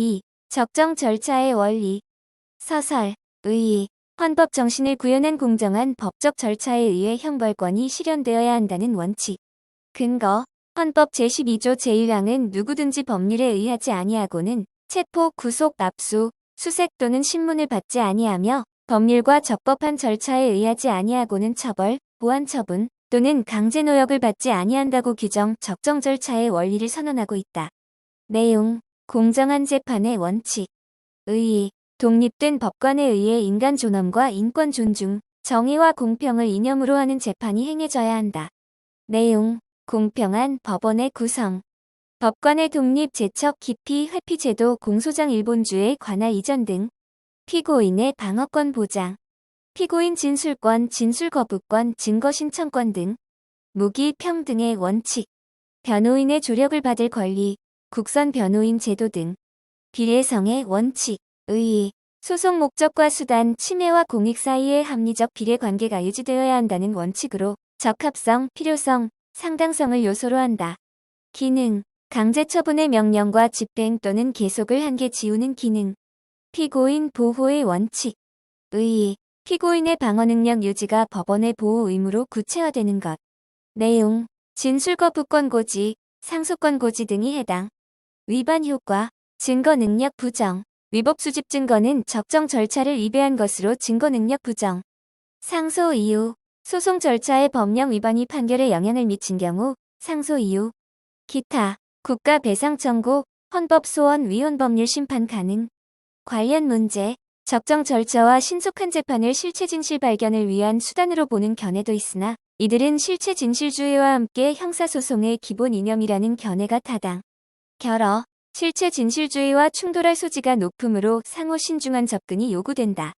2. 적정 절차의 원리. 서설, 의의, 헌법 정신을 구현한 공정한 법적 절차에 의해 형벌권이 실현되어야 한다는 원칙. 근거, 헌법 제12조 제1항은 누구든지 법률에 의하지 아니하고는 체포, 구속, 압수, 수색 또는 신문을 받지 아니하며 법률과 적법한 절차에 의하지 아니하고는 처벌, 보안 처분 또는 강제 노역을 받지 아니한다고 규정 적정 절차의 원리를 선언하고 있다. 내용, 공정한 재판의 원칙, 의의, 독립된 법관에 의해 인간 존엄과 인권 존중, 정의와 공평을 이념으로 하는 재판이 행해져야 한다. 내용, 공평한 법원의 구성, 법관의 독립 제척 기피 회피 제도 공소장 일본주의 관할 이전 등 피고인의 방어권 보장, 피고인 진술권, 진술 거부권, 증거 신청권 등 무기 평등의 원칙, 변호인의 조력을 받을 권리, 국선 변호인 제도 등 비례성의 원칙, 의의, 소송 목적과 수단, 침해와 공익 사이의 합리적 비례 관계가 유지되어야 한다는 원칙으로 적합성, 필요성, 상당성을 요소로 한다. 기능, 강제 처분의 명령과 집행 또는 계속을 한계 지우는 기능. 피고인 보호의 원칙. 의의, 피고인의 방어 능력 유지가 법원의 보호 의무로 구체화되는 것. 내용, 진술 거부권 고지, 상소권 고지 등이 해당. 위반 효과, 증거 능력 부정. 위법 수집 증거는 적정 절차를 위배한 것으로 증거 능력 부정. 상소 이유, 소송 절차의 법령 위반이 판결에 영향을 미친 경우, 상소 이유. 기타, 국가 배상 청구, 헌법 소원 위헌 법률 심판 가능. 관련 문제, 적정 절차와 신속한 재판을 실체 진실 발견을 위한 수단으로 보는 견해도 있으나 이들은 실체 진실주의와 함께 형사소송의 기본 이념이라는 견해가 타당. 결어, 실체 진실주의와 충돌할 소지가 높으므로 상호 신중한 접근이 요구된다.